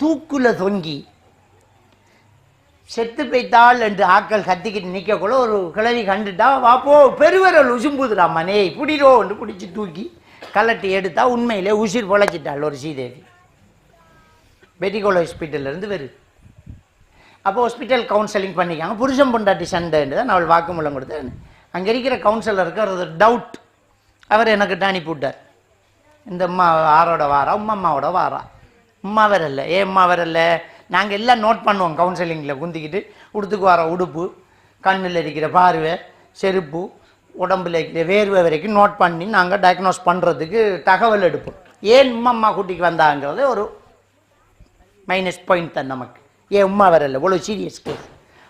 தூக்குல தொங்கி செத்து போய்த்தாள் என்று ஆக்கள் கத்திக்கிட்டு நிற்கக்குள்ள ஒரு கிளவி கண்டுட்டா வாப்போ பெருவரல் உசும்புதுடா மனே புடிரோ என்று பிடிச்சி தூக்கி கலட்டி எடுத்தா உண்மையிலே உசிர் பொழைச்சிட்டாள் ஒரு சீதேவி பெட்டிகோல் ஹாஸ்பிட்டல்லேருந்து வருது அப்போ ஹாஸ்பிட்டல் கவுன்சிலிங் பண்ணிக்காங்க. புருஷன் பொண்டாட்டி சண்டைன்னு தான் அவள் வாக்குமூலம் கொடுத்தேன். அங்கே இருக்கிற கவுன்சிலருக்கு ஒரு டவுட் அவர் எனக்கு அனுப்பி விட்டார். இந்த அம்மா ஆரோட வாரா உம்மா அம்மாவோட வாரா. உம்மா வரல ஏன் அம்மா வரல நாங்கள் எல்லாம் நோட் பண்ணுவோம் கவுன்சிலிங்கில் குந்திக்கிட்டு உடுத்துக்கு வர உடுப்பு கண்ணில் இருக்கிற பார்வை செருப்பு உடம்புல இருக்கிற வேர்வை வரைக்கும் நோட் பண்ணி நாங்கள் டயக்னோஸ் பண்ணுறதுக்கு தகவல் எடுப்போம். ஏன் உம்மா அம்மா கூட்டிக்கு வந்தாங்கிறது ஒரு மைனஸ் பாயிண்ட் தான் நமக்கு. ஏன் உம்மா வரல இவ்வளோ சீரியஸ் கேஸ்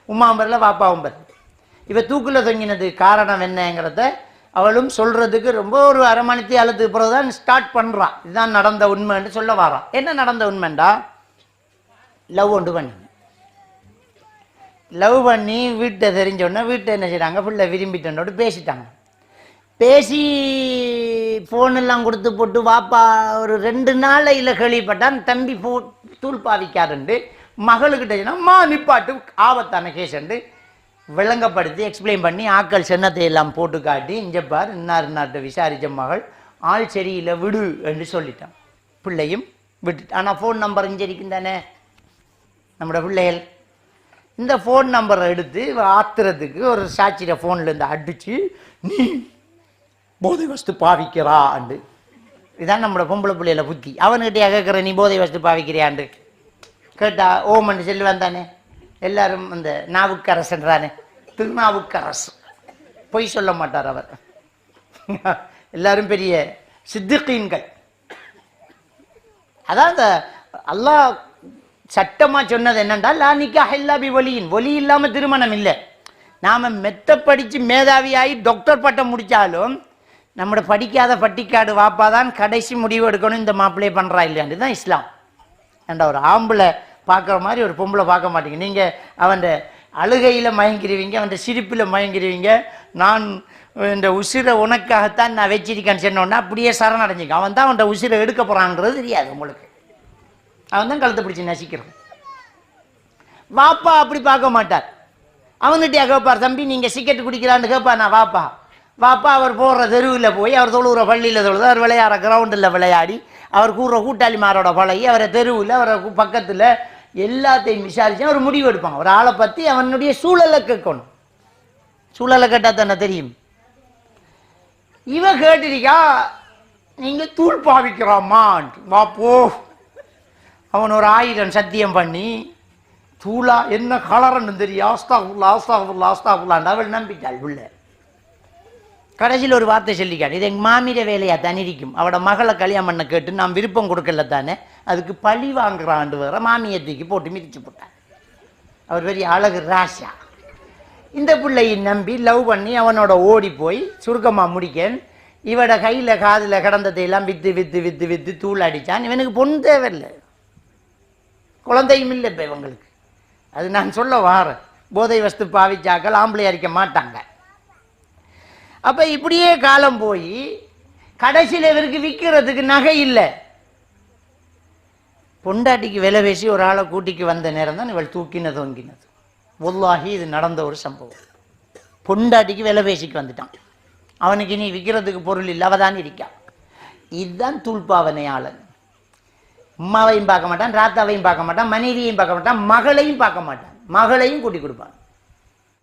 உம்மாவும் வரல வாப்பாவும் வரல இவ தூக்கில் தொங்கினது காரணம் என்னங்கிறத அவளும் சொல்கிறதுக்கு ரொம்ப ஒரு அரமணித்தி அழுத்துக்கு பிறகு தான் ஸ்டார்ட் பண்ணுறான் இதுதான் நடந்த உண்மைன்னு சொல்ல வரான் என்ன நடந்த உண்மைண்டா? லவ் ஒன்று பண்ணி. லவ் பண்ணி வீட்டை தெரிஞ்சோடனே வீட்டை என்ன செய்கிறாங்க பிள்ளை விரும்பிட்டோன்னோடு பேசிட்டாங்க. பேசி ஃபோன் எல்லாம் கொடுத்து போட்டு வாப்பா ஒரு ரெண்டு நாளையில் கேள்விப்பட்டான் தம்பி ஃபோ தூள் பாவிக்காருண்டு மகளுக்கிட்ட சொன்னா, மா நிப்பாட்டு ஆபத்தான கேஸுண்டு விளங்கப்படுத்தி எக்ஸ்பிளைன் பண்ணி ஆக்கள் சின்னத்தை எல்லாம் போட்டு காட்டி இஞ்சப்பார் இன்னார் இன்னார்ட்ட விசாரித்த மகள் ஆள் சரியில்லை விடு என்று சொல்லிட்டான். பிள்ளையும் விட்டு ஆனால் ஃபோன் நம்பர் இஞ்சரிக்கும் தானே? நம்மளோட பிள்ளைகள். இந்த ஃபோன் நம்பரை எடுத்து ஆத்துறதுக்கு ஒரு சாட்சியில் ஃபோன்லேருந்து இருந்து நீ போதை வஸ்து பாவிக்கிறாண்டு இதான் நம்மளோட பொம்பளை பிள்ளையில புத்தி. அவன்கிட்டயா கேட்குற நீ போதை வஸ்து பாவிக்கிறியாண்டு கேட்டா ஓமன் சொல்லி வந்தானே எல்லாரும் அந்த நாவுக்கரசன்றானே. திருநாவுக்கரசு. பொய் சொல்ல மாட்டார் அவர். எல்லாரும் பெரிய சித்திகீன்கள். அதான் அந்த அல்லாஹ் சட்டமா சொன்னது என்னண்டா லா நிக்கா பி ஒலியின் ஒலி இல்லாமல் திருமணம் இல்லை. நாம மெத்த படித்து மேதாவியாகி டாக்டர் பட்டம் முடித்தாலும் நம்ம படிக்காத பட்டிக்காடு வாப்பாதான் கடைசி முடிவு எடுக்கணும் இந்த மாப்பிள்ளையை பண்றா இல்லையாண்டு தான் இஸ்லாம். ஏண்டா ஒரு ஆம்பளை பார்க்குற மாதிரி ஒரு பொம்பளை பார்க்க மாட்டீங்க. நீங்கள் அவன் அழுகையில் மயங்கிருவீங்க அவன் சிரிப்பில் மயங்கிருவீங்க. நான் இந்த உசிரை உனக்காகத்தான் நான் வச்சிருக்கேன்னு சொன்னோன்னா அப்படியே சரணடைஞ்சிக்க அவன் தான் அவன் உசிரை எடுக்க போகிறான்றது தெரியாது உங்களுக்கு. அவன் தான் கழுத்தை பிடிச்சி நசிக்கிறான். வாப்பா அப்படி பார்க்க மாட்டார். அவன்கிட்டயா கேட்பார் தம்பி நீங்கள் சிக்கெட் குடிக்கிறான்னு கேட்பா நான் வாப்பா. வாப்பா அவர் போடுற தெருவில் போய் அவர் தொழுகிற பள்ளியில் தொழுது அவர் விளையாடுற கிரவுண்டில் விளையாடி அவர் கூடுற கூட்டாளிமாரோட பழகி அவரை தெருவில் அவரை பக்கத்தில் எல்லாத்தையும் விசாரிச்சு அவர் முடிவு எடுப்பாங்க. ஒரு ஆளை பற்றி அவனுடைய சூழலை கேட்கணும். சூழலை கேட்டால் தானே தெரியும். இவ கேட்டிருக்கா நீங்கள் தூள் பாவிக்கிறாமான் வா போ. அவன் ஒரு ஆயிரம் சத்தியம் பண்ணி தூளா என்ன கலரன்னு தெரியும். ஆஸ்தாகுல்லா ஆஸ்தாகுல்லா ஆஸ்தாகுல்லான்னு அவள் நம்பிட்டாள் உள்ள கடைசியில் ஒரு வார்த்தை சொல்லிக்காரு. இது எங்கள் மாமிட வேலையாக தான் இருக்கும். அவட மகளை கல்யாணம் பண்ண கேட்டு நான் விருப்பம் கொடுக்கல தானே. அதுக்கு பழி வாங்குறாண்டு வேற மாமியை போட்டு மிதிச்சு போட்டார். அவர் பெரிய அழகு ராசா. இந்த பிள்ளையை நம்பி லவ் பண்ணி அவனோட ஓடி போய் சுருக்கமாக முடிக்கன். இவட கையில் காதில் கடந்ததையெல்லாம் வித்து வித்து வித்து வித்து தூள் அடித்தான் இவனுக்கு பொண்ணு தேவையில்லை. குழந்தையும் இல்லை இப்போ இவங்களுக்கு. அது நான் சொல்ல வாரேன். போதை வஸ்து பாவிச்சாக்கள் ஆம்பளை அரிக்க மாட்டாங்க. அப்போ இப்படியே காலம் போய் கடைசியில் இவருக்கு விற்கிறதுக்கு நகை இல்லை. பொண்டாட்டிக்கு விலை பேசி ஒரு ஆளை கூட்டிக்கு வந்த நேரம் தான் இவள் தூக்கினது தொங்கினது. ஒல்லாகி இது நடந்த ஒரு சம்பவம். பொண்டாட்டிக்கு விலை பேசிக்கு வந்துட்டான். அவனுக்கு இனி விற்கிறதுக்கு பொருள் இல்லை அவ தான் இருக்கான் இதுதான் தூள்பாவனையாளன் அம்மாவையும் பார்க்க மாட்டான் ராத்தாவையும் பார்க்க மாட்டான் மனைவியையும் பார்க்க மாட்டான் மகளையும் பார்க்க மாட்டான். மகளையும் கூட்டி கொடுப்பான்.